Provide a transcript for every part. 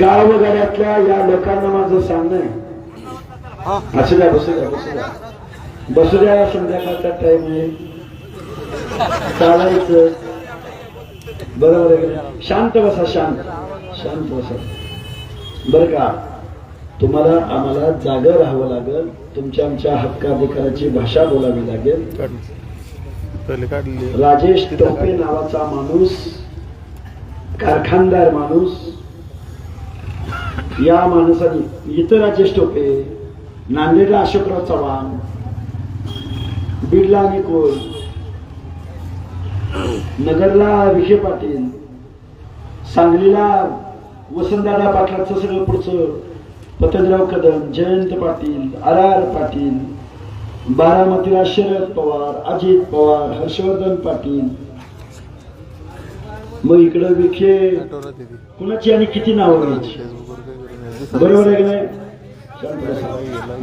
गावगाड्यातल्या या लोकांना माझं सांगणं आहे. असू द्या बसू द्या बसू द्या. बसू द्या संध्याकाळचा टाइम आहे. चालायचं. बरोबर आहे? शांत बसा शांत. शांत बसा. बरं का? तुम्हाला आम्हाला जागं राहावं लागेल. तुमच्या आमच्या हक्काधिकाराची भाषा बोलावी लागेल. राजेश टोपे नावाचा माणूस कारखानदार माणूस या माणसाने इतर राजेश टोपे नांदेडला अशोकराव चव्हाण बिर्ला निकोल नगरला विखे पाटील सांगलीला वसंतदादा पाटलाचं सगळं पुढचं पतंजराव कदम जयंत पाटील आर आर पाटील बारामतीला शरद पवार अजित पवार हर्षवर्धन पाटील. मग इकडं विखे कुणाची आणि किती नावं घ्यायची बरोबर आहे की नाही.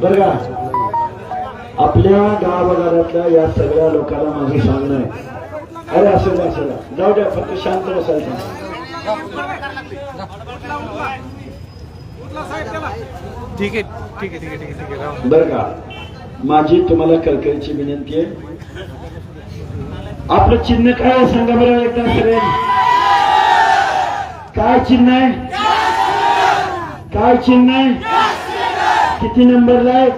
बरं का? आपल्या गावागाड्यातल्या या सगळ्या लोकांना माझं सांगणं आहे. अरे असं द्या असं जाऊ द्या फक्त शांत बसायचं. ठीक आहे ठीक आहे ठीक आहे ठीक. बरं का? माझी तुम्हाला कळकळीची विनंती आहे. आपलं चिन्ह काय सांगा बरं एकदा सगळे काय चिन्ह आहे? काय चिन्ह आहे? किती नंबरला आहे?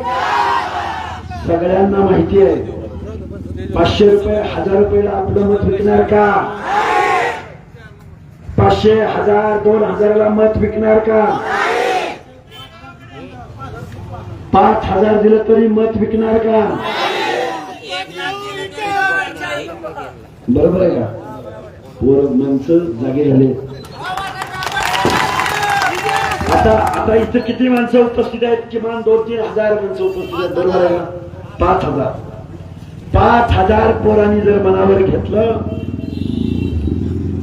सगळ्यांना माहिती आहे. पाचशे रुपये हजार रुपयाला आपलं मत विकणार का? पाचशे हजार दोन हजाराला मत विकणार का? पाच हजार दिलं तरी मत विकणार का? बरोबर आहे का? पोर माणसं जागे झाले आता आता इथं किती माणसं उपस्थित आहेत? किमान दोन तीन हजार माणसं उपस्थित आहेत बरोबर आहे ना? पाच हजार. पाच हजार पोरांनी जर मनावर घेतलं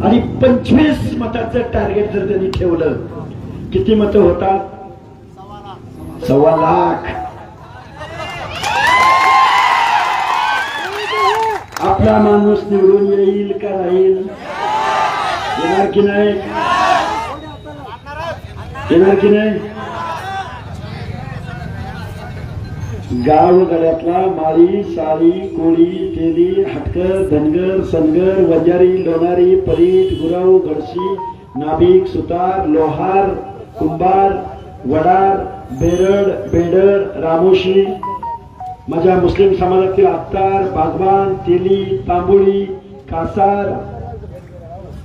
आणि पंचवीस मताचं टार्गेट जर त्यांनी ठेवलं किती मतं होतात? सव्वा लाख. आपला माणूस निवडून येईल का राहील? येणार की नाही? येणार की नाही गावगड्यातला माळी साळी कोळी तेली हटकर धनगर सनगर वंजारी लोणारी परीट गुराव गडशी नाभिक सुतार लोहार कुंभार वडार बेरड बेडर रामोशी माझ्या मुस्लिम समाजातील आत्तार बागवान तेली तांबोळी कासार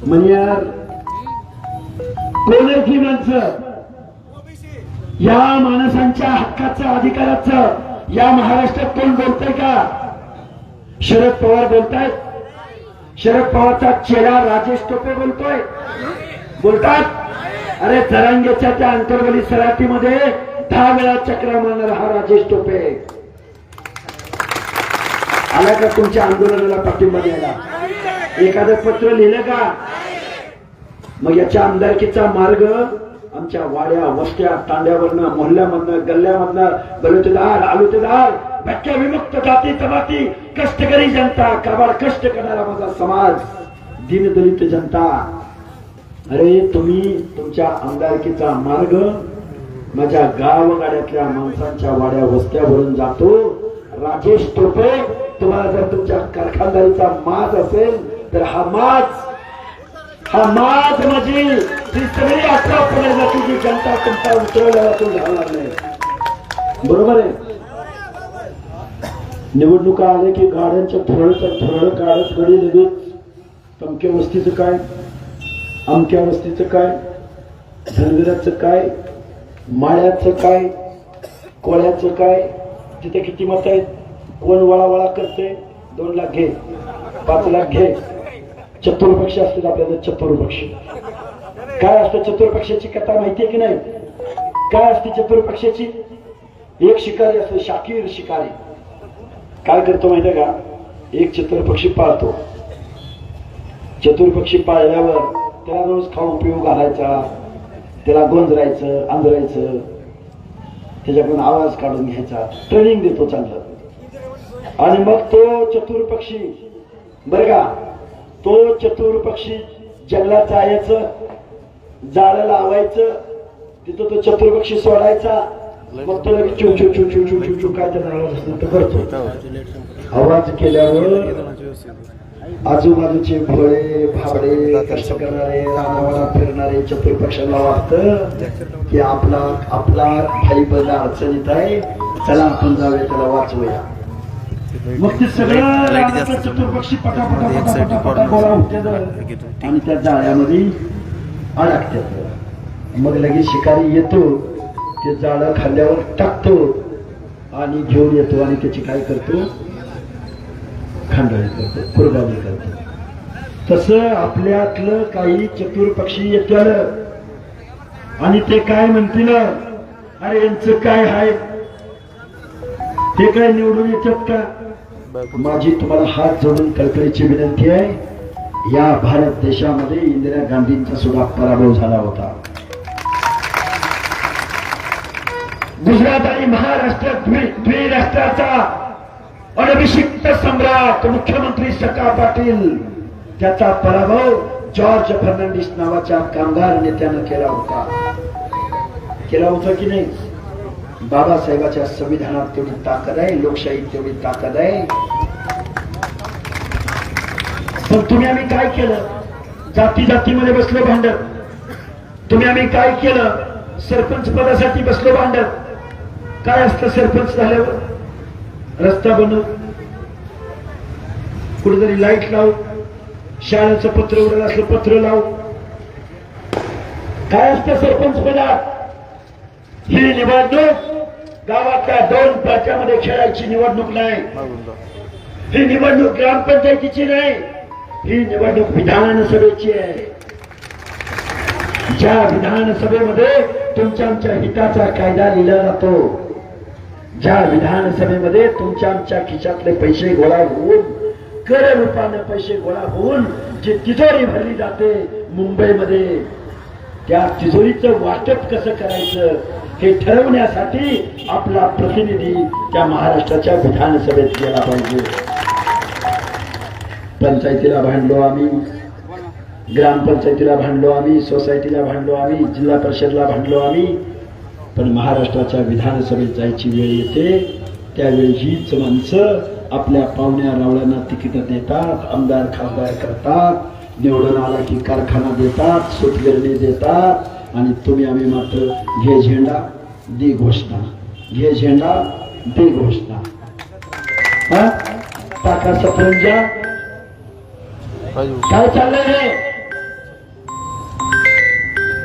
मनियार कोण आहेत माणसं या माणसांच्या हक्काचं अधिकाराचं या महाराष्ट्रात कोण बोलतय का? शरद पवार बोलतायत. शरद पवारचा चेहरा राजेश टोपे बोलतोय. बोलतात. अरे जरांगेच्या त्या अंतर्गली सराटीमध्ये दहा वेळा चक्र मारणारा हा राजेश टोपे. आला का तुमच्या आंदोलनाला पाठिंबा द्यायला? एखादं पत्र लिहिलं का? मग याच्या आमदारकीचा मार्ग आमच्या वाड्या वस्त्या तांड्यावरनं मोहल्ल्यामधनं गल्ल्यामधनं बलुतेदार आलुतेदार भटक्या विमुक्त जाती जमाती कष्टकरी जनता कारभार कष्ट करणारा माझा समाज दिनदलित जनता. अरे तुम्ही तुमच्या आमदारकीचा मार्ग माझ्या गावगाड्यातल्या माणसांच्या वाड्या वस्त्यावरून जातो. राजेश टोपे तुम्हाला जर तुमच्या कारखानदारीचा माज असेल तर हा माज हा माज म्हणजे ही सगळी अठरा जी जनता तुमचा उतरवल्याला तो घालणार नाही. बरोबर आहे? निवडणुका आले की गाड्यांच्या थोडं थोडं काढत गडी लगेच. तमक्या वस्तीचं काय? अमक्या वस्तीचं काय? धनगराचं काय? माळ्याचं काय? कोळ्याचं काय? तिथे किती मत आहेत? कोण वळावळा करते दोन लाख घे. पाच लाख घे. चतुर्पक्ष असतात आपल्याला चतुर्पक्ष काय असतं चतुर्पक्षाची कथा माहितीये की नाही? काय असते चतुर्पक्षाची एक शिकारी असतो शाकीर शिकारी. काय करतो माहितीये का? एक चतुर्पक्षी पाळतो. चतुर्पक्षी पाळल्यावर त्याला रोज खाऊ पिऊ घालायचा त्याला गोंजरायचं आंधरायचं त्याच्याकडून आवाज काढून घ्यायचा ट्रेनिंग देतो चांगलं. आणि मग तो चतुर्पक्षी बर का? तो चतुर्पक्षी जंगलात जायचं जाळं लावायचं तिथं तो चतुर्पक्षी सोडायचा मग तो लगेच चिव चिव चिव चिव चिव चिव काय त्याचा आवाज असतो तो करतो आवाज केल्यावर आजूबाजूचे भोळे भाबडे कष्ट करणारे रानावाला फिरणारे चतुर्पक्षाला वाटत की आपला आपला भाई बंद अडचणीत आहे. चला आपण जाऊया त्याला वाचवूया. लाइट जास्त एक नसतो. होत्यात घेतो. आणि त्या जाळ्यामध्ये अडकतात मग लगेच शिकारी येतो ते जाळं खाल्ल्यावर टाकतो आणि घेऊन येतो आणि त्याची काय करतो खांडोळी करतो कुर्बानी करतो तसं आपल्यातलं काही चतुर पक्षी येत्याल आणि ते काय म्हणतील अरे यांचं काय आहे ते काय निवडून येतात का. माझी तुम्हाला हात जोडून कळकळीची विनंती आहे या भारत देशामध्ये इंदिरा गांधींचा सुद्धा पराभव झाला होता. गुजरात आणि महाराष्ट्र द्विराष्ट्राचा अनभिषिक्त सम्राट मुख्यमंत्री सका पाटील त्याचा पराभव जॉर्ज फर्नांडिस नावाच्या कामगार नेत्यानं केला होता. केला होता की नाही? बाबासाहेबाच्या संविधानात तेवढी ताकद आहे लोकशाहीत तेवढी ताकद आहे. पण तुम्ही आम्ही काय केलं? जाती जातीमध्ये बसलो भांडत तुम्ही आम्ही काय केलं? सरपंच पदासाठी बसलो भांडत काय असतं सरपंच झाल्यावर? रस्ता बनव. कुठेतरी लाइट लाव. शाळेचं पत्र उडलं असलं पत्र लाव. काय असतं सरपंच पदात ही निवडणूक गावात गावातल्या दोन पाच्यामध्ये खेळायची निवडणूक नाही. ही निवडणूक ग्रामपंचायतीची नाही ही निवडणूक विधानसभेची आहे. ज्या विधानसभेमध्ये तुमच्या आमच्या हिताचा कायदा लिहिला जातो ज्या विधानसभेमध्ये तुमच्या आमच्या खिशातले पैसे गोळा होऊन कर रूपाने पैसे गोळा होऊन जी तिजोरी भरली जाते मुंबईमध्ये त्या तिजोरीचं वाटप कसं करायचं हे ठरवण्यासाठी आपला प्रतिनिधी त्या महाराष्ट्राच्या विधानसभेत गेला पाहिजे. पंचायतीला भांडलो आम्ही ग्रामपंचायतीला भांडलो आम्ही सोसायटीला भांडलो आम्ही जिल्हा परिषदला भांडलो आम्ही. पण महाराष्ट्राच्या विधानसभेत जायची वेळ येते त्यावेळी हीच माणसं आपल्या पाहुण्या रावळ्यांना तिकीट देतात आमदार खासदार करतात निवडून आला की कारखाना देतात सुतगिरणी देतात आणि तुम्ही आम्ही मात्र घे झेंडा दे घोषणा. घे झेंडा दे घोषणा. हा? टाका सतरंजा. काय चाललंय रे?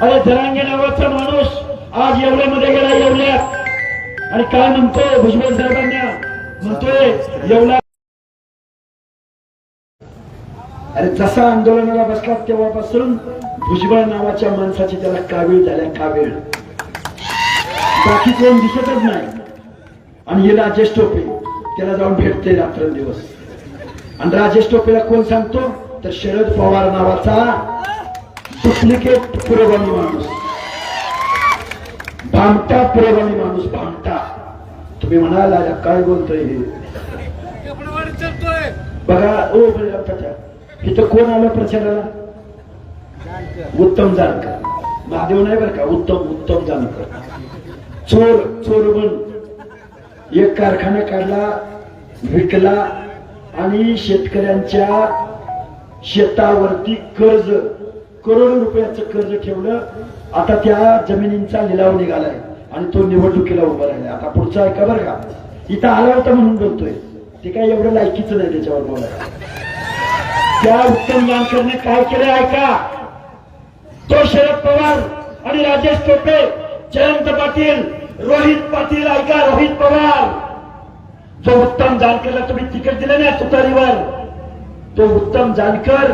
अरे धरांगे नावाचा माणूस आज येवल्यामध्ये गेला येवल्यात आणि काय म्हणतोय भुजबळ साहेबांना? म्हणतोय येवला अरे जसा आंदोलनाला बसला तेव्हापासून भुजबळ नावाच्या माणसाची त्याला कावीळ झाल्या कावीळ. बाकी कोण दिसतच नाही. आणि हे राजेश टोपे त्याला जाऊन भेटते रात्रंदिवस. आणि राजेश टोपेला कोण सांगतो? तर शरद पवार नावाचा डुप्लिकेट पुरोगामी माणूस. भामटा पुरोगामी माणूस भामटा. तुम्ही म्हणाला काय बोलतोय हे? बघा ओ बळीरामच्या इथं कोण आलं प्रचाराला? उत्तम जानकर. महादेव नाही बरं का? उत्तम उत्तम जानकर. चोर चोर बन एक कारखाना काढला विकला आणि शेतकऱ्यांच्या शेतावरती कर्ज करोडो रुपयाचं कर्ज ठेवलं. आता त्या जमिनींचा लिलाव निघालाय आणि तो निवडणुकीला उभा राहिला आता पुढचा ऐका बरं का. इथं आला होता म्हणून बोलतोय. ते काय एवढं लायकीचं नाही त्याच्यावर बोलायला. त्या उत्तम जानकरने काय केले ऐका तो शरद पवार आणि राजेश टोपे जयंत पाटील रोहित पाटील ऐका रोहित पवार. जो उत्तम जानकरला तुम्ही तिकीट दिले ना तुतारीवर तो उत्तम जानकर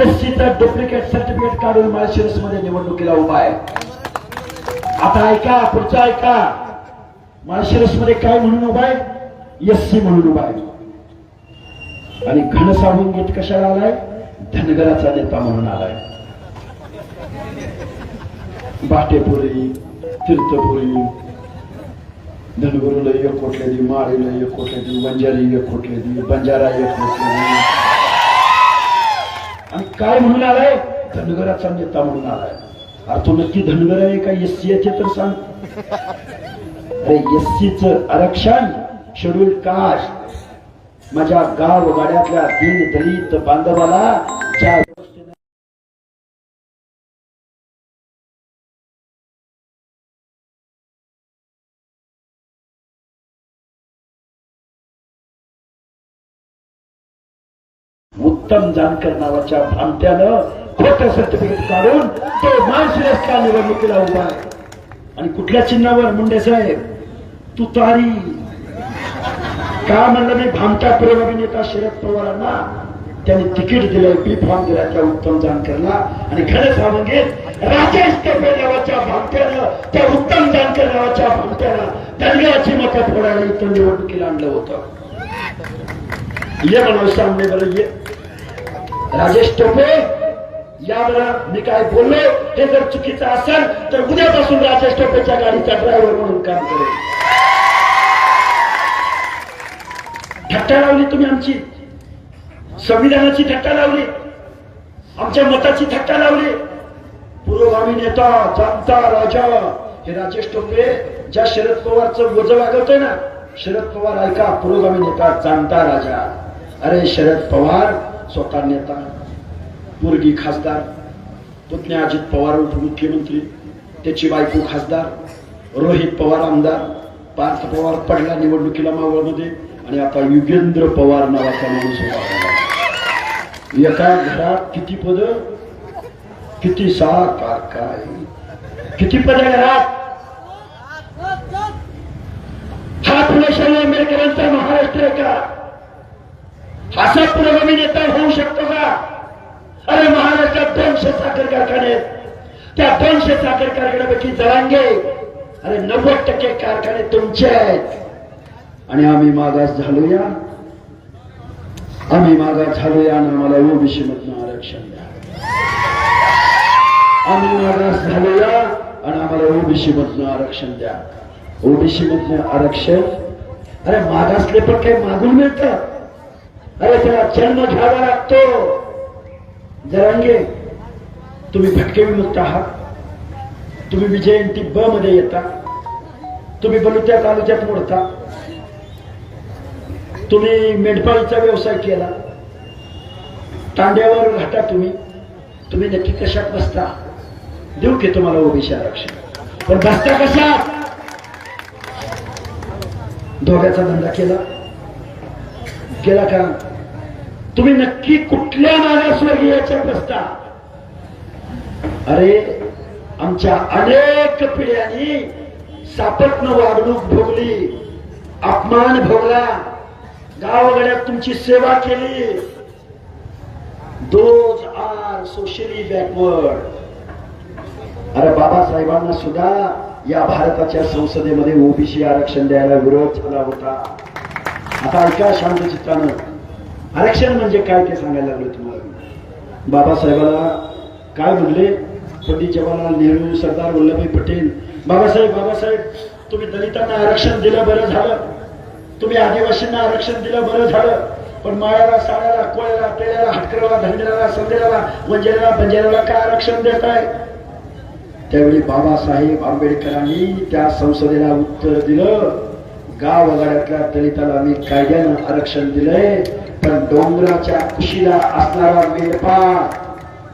एससीचा डुप्लिकेट सर्टिफिकेट काढून माळशिरसमध्ये निवडणुकीला उभा आहे. आता ऐका पुढचं ऐका. माळशिरसमध्ये काय म्हणून उभा आहे? एससी म्हणून उभा आहे. आणि घनसावून गीत कशाला आलाय? धनगराचा नेता म्हणून आलाय. बाटेपुरी तीर्थपुरी धनगुरुला एक कोटलेली माळीला एक कोटलेली वंजारी एक कोटलेली बंजारा एक कोटलेली आणि काय म्हणून आलाय? धनगराचा नेता म्हणून आलाय. अरे तो नक्की धनगर आहे का? एस सी तर सांग. अरे एस सीच आरक्षण शेड्यूल कास्ट माझ्या गाव गाड्यातल्या दीन दलित बांधवाला ज्या उत्तम जानकर नावाच्या भामट्यानं खोट सर्टिफिकेट काढून तो माळशिरसच्या निवडणुकीला उभा आहे. आणि कुठल्या चिन्हावर मुंडे साहेब? तू तारी का म्हणलं मी भामटा प्रेमी शरद पवारांना त्यांनी तिकीट दिलंय बी फॉर्म दिला त्या उत्तम जानकरला. आणि खरं घेत राजेश टोपे नावाच्या भामट्यानं त्या उत्तम जानकर नावाच्या भामट्याला दंगलाची मतं फोडायला इथं निवडणुकीला आणलं होतं. ये म्हणा सामने बरं ये. राजेश टोपे यावर मी काय बोललो हे जर चुकीचं असेल तर उद्यापासून राजेश टोपेच्या गाडीचा ड्रायव्हर म्हणून काम करेल. थट्टा लावली तुम्ही आमची. संविधानाची थट्टा लावली. आमच्या मताची थट्टा लावली. पुरोगामी नेता जनता राजा हे राजेश टोपे ज्या शरद पवारचं वज वागवतोय ना शरद पवार ऐका पुरोगामी नेता जाणता राजा. अरे शरद पवार स्वतः नेता पोरगी खासदार पुतण्या अजित पवार उपमुख्यमंत्री त्याची बायको खासदार रोहित पवार आमदार पार्थ पवार पडला निवडणुकीला मावळमध्ये आणि आता युगेंद्र पवार नावाचा माणूस एका घरात किती पद? किती सहा का काय किती पद घरात? हा फुलेशाही आंबेडकरांचा महाराष्ट्र का? असा पुरोगामी नेता होऊ शकतो का? अरे महाराष्ट्रात दोनशे साखर कारखाने आहेत. त्या दोनशे साखर कारखान्यापैकी जळांगे अरे नव्वद टक्के कारखाने तुमचे आहेत. आणि आम्ही मागास झालोया. आम्ही मागास झालोया आणि आम्हाला ओबीसी मधनं आरक्षण द्या. आम्ही मागास झालोया आणि आम्हाला ओबीसी मधनं आरक्षण द्या. ओबीसी मधनं आरक्षण. अरे मागासले पण काही मागून मिळतं. अरे त्याला जन्म घ्यावा लागतो. जरांगे तुम्ही भटके विमुक्त आहात. तुम्ही विजयंती ब मध्ये येता. तुम्ही बलुत्या तालुक्यात मोडता. तुम्ही मेंढपाळीचा व्यवसाय केला. तांड्यावर राहता तुम्ही. तुम्ही नक्की कशात बसता? देऊ की तुम्हाला ओबीसी आरक्षण. पण बसता कशात? धोग्याचा धंदा केला. केला का? तुम्ही नक्की कुठल्या मागासवर्गीयाच्या बसता? अरे आमच्या अनेक पिढ्यांनी सापत्न वागणूक भोगली अपमान भोगला. गावगड्यात तुमची सेवा केली. दोज आर सोशली बॅकवर्ड अरे बाबासाहेबांना सुद्धा या भारताच्या संसदेमध्ये ओबीसी आरक्षण द्यायला विरोध झाला होता. आता ऐका शांत चित्तानं. आरक्षण म्हणजे काय ते सांगायला लागलं तुम्हाला. बाबासाहेबाला काय म्हणले? पंडित जवाहरलाल नेहरू सरदार वल्लभभाई पटेल बाबासाहेब बाबासाहेब तुम्ही दलितांना आरक्षण दिलं बरं झालं. तुम्ही आदिवासींना आरक्षण दिलं बरं झालं. पण माळ्याला साळ्याला कोळ्याला पेल्याला हटकराला धंदेला संदेला वंजेला बंजेला काय आरक्षण देत आहे त्यावेळी बाबासाहेब आंबेडकरांनी त्या संसदेला उत्तर दिलं. गाव गाड्यातल्या दलिताला मी कायद्यानं आरक्षण दिलंय पण डोंगराच्या कुशीला असणारा मेंढपा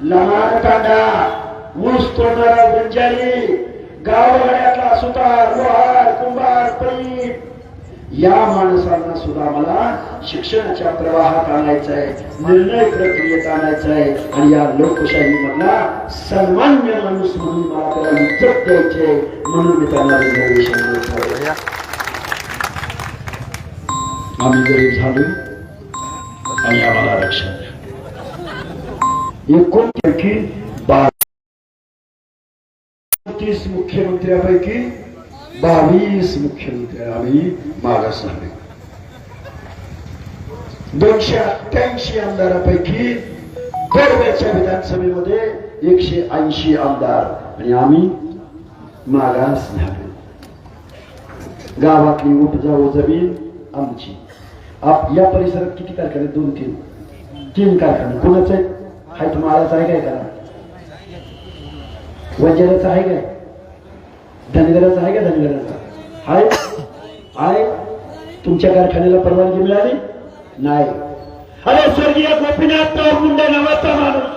लहान कांदा ऊस तोडणारा बंजारी गावगाड्यातला सुतार लोहार कुंभार पैठ या माणसांना सुद्धा मला शिक्षणाच्या प्रवाहात आणायचं आहे निर्णय प्रक्रियेत आणायचं आहे. आणि या लोकशाही मधला सर्वमान्य माणूस म्हणून मला त्याला इज्जत द्यायची म्हणून मी त्यांना रिझर्वेशन. आम्ही गरीब झालो आणि आम्हाला आरक्षण द्या. एकोणपैकी बावीस मुख्यमंत्र्यापैकी बावीस मुख्यमंत्री आम्ही मागास झाले दोनशे अठ्ठ्याऐंशी आमदारापैकी दरवेळच्या विधानसभेमध्ये एकशे ऐंशी आमदार आणि आम्ही मागास झालो गावातली उपजाऊ जमीन आमची. आप या परिसरात किती कारखाने? दोन तीन. तीन कारखाने. कोणाचे? आहे हायत आहे काय करा? वंजाराचा आहे काय? धनगराचा आहे का धनगराचा? आहे. आहे. तुमच्या कारखान्याला परवानगी मिळाली? नाही. अरे स्वर्गीय गोपीनाथ मुंडे नावाचा माणूस.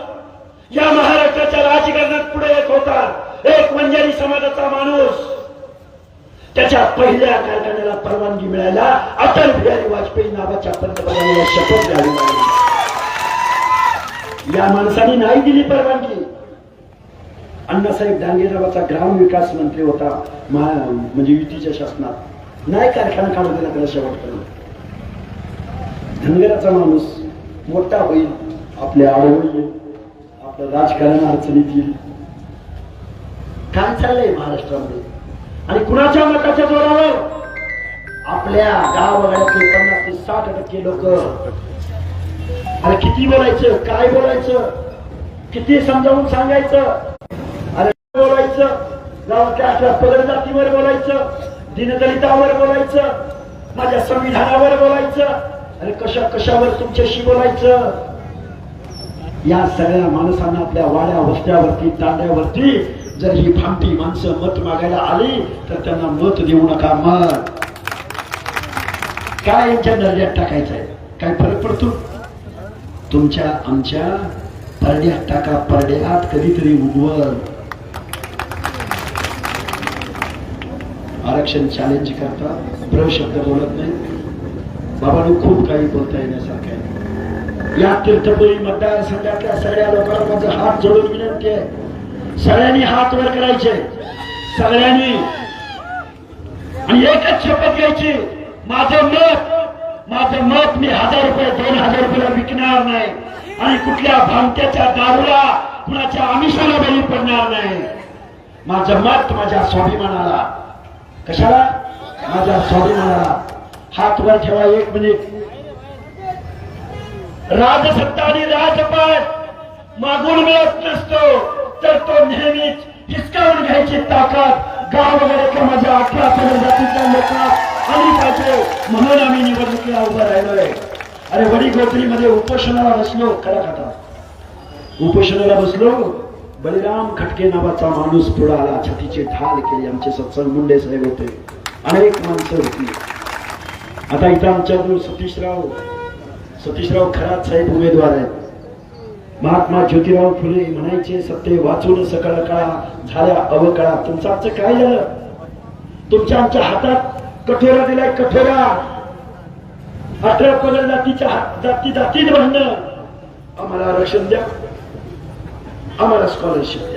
या महाराष्ट्राच्या राजकारणात पुढे येत होता. एक वंजारी समाजाचा माणूस. त्याच्या पहिल्या कारखान्याला परवानगी मिळायला अटल बिहारी वाजपेयी नावाच्या पंतप्रधानाला शपथ घ्यावी लागली. या माणसाने नाही दिली परवानगी. अण्णासाहेब डांगे ग्राम विकास मंत्री होता महा- म्हणजे युतीच्या शासनात. नाही कारखाना काढून दिला त्याला शेवटपर्यंत. धनगराचा माणूस मोठा होईल आपल्या आडवळ आपलं राजकारण अडचणीत येईल. काय चाललंय महाराष्ट्रामध्ये? आणि कुणाच्या मताच्या जोरावर? आपल्या गावागाड्यातले पन्नास ते साठ टक्के लोक. आणि किती बोलायचं काय बोलायचं? किती समजावून सांगायचं? बोलायचं गावातल्या जातीवर बोलायचं दिनदलितावर बोलायचं माझ्या संविधानावर बोलायचं अरे कशा कशावर तुमच्याशी बोलायचं? या सगळ्या माणसांना आपल्या वाड्या वस्त्यावरती तांड्यावरती जर ही फांटी माणसं मत मागायला आली तर त्यांना मत देऊ नका मत. काय यांच्या दर्जात टाकायचंय काय फरक पडतो? तुमच्या आमच्या परड्यात टाका परड्यात कधीतरी उगवल. आरक्षण चॅलेंज करता. ब्र शब्द बोलत नाही. बाबांनो खूप काही बोलता येण्यासारखं आहे. या तीर्थपुरी मतदारसंघातल्या सगळ्या लोकांना माझा हात जोडून विनंती आहे. सगळ्यांनी हात वर करायचे. सगळ्यांनी. आणि एकच शपथ घ्यायची. माझं मत माझं मत मी हजार रुपये दोन हजार रुपयाला विकणार नाही. आणि कुठल्या भामट्याच्या दारूला कुणाच्या आमिषाला बळी पडणार नाही. माझं मत माझ्या स्वाभिमानाला कशाला? माझ्या स्वाभिमानाला हात वर ठेवा एक मिनिट. राजसत्ता आणि राजपाट मागून मिळत नसतो तर तो नेहमीच हिसकावून घ्यायची ताकद गाव वगैरे माझ्या अठरा सगळ्या जातीच्या लोकांना आली पाहिजे म्हणून आम्ही निवडणुकीला उभं राहिलोय. अरे वडी गोत्रीमध्ये उपोषणाला बसलो खरा खाता उपोषणाला बसलो? बलिराम खटके नावाचा माणूस पुढे आला. छातीचे ढाल केले. आमचे सत्संग मुंडे साहेब होते. अनेक माणसं होती. आता इथं आमच्याकडून सतीशराव सतीशराव खरात साहेब उमेदवार आहेत. महात्मा ज्योतिराव फुले म्हणायचे सत्य वाचून सकाळ कळा झाल्या अवकळा. तुमचं आमचं काय झालं? तुमच्या आमच्या हातात कठोरा दिलाय कठोरा. अठरा पगड जातीच्या हात- जाती जातीत भांडण. आम्हाला आरक्षण द्या. आम्हाला स्कॉलरशिप द्या